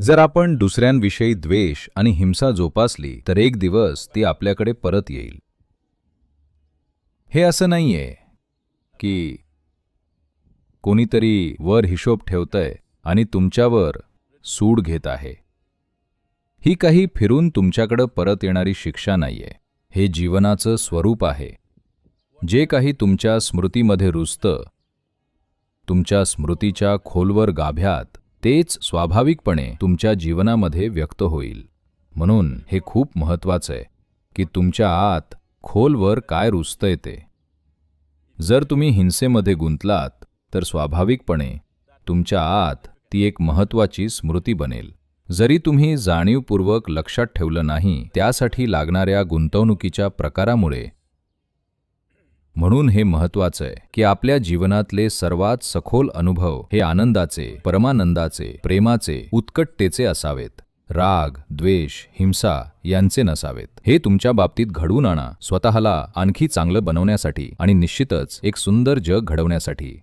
जर आपण दुसऱ्यांविषयी द्वेष आणि हिंसा जोपासली तर एक दिवस ती आपल्याकडे परत येईल. हे असं नाहीये की कोणीतरी वर हिशोब ठेवतंय आणि तुमच्यावर सूड घेत आहे. ही काही फिरून तुमच्याकडं परत येणारी शिक्षा नाहीये. हे जीवनाचं स्वरूप आहे. जे काही तुमच्या स्मृतीमध्ये रुजतं तुमच्या स्मृतीच्या खोलवर गाभ्यात तेच स्वाभाविकपणे तुमच्या जीवनामध्ये व्यक्त होईल. म्हणून हे खूप महत्त्वाचं आहे की तुमच्या आत खोलवर काय रुजतंय ते. जर तुम्ही हिंसेमध्ये गुंतलात तर स्वाभाविकपणे तुमच्या आत ती एक महत्वाची स्मृती बनेल. जरी तुम्ही जाणीवपूर्वक लक्षात ठेवलं नाही त्यासाठी लागणाऱ्या गुंतवणुकीच्या प्रकारामुळे म्हणून हे महत्वाचं आहे की आपल्या जीवनातले सर्वात सखोल अनुभव हे आनंदाचे परमानंदाचे प्रेमाचे उत्कटतेचे असावेत. राग द्वेष हिंसा यांचे नसावेत. हे तुमच्या बाबतीत घडवून आणा स्वतःला आणखी चांगलं बनवण्यासाठी आणि निश्चितच एक सुंदर जग घडवण्यासाठी.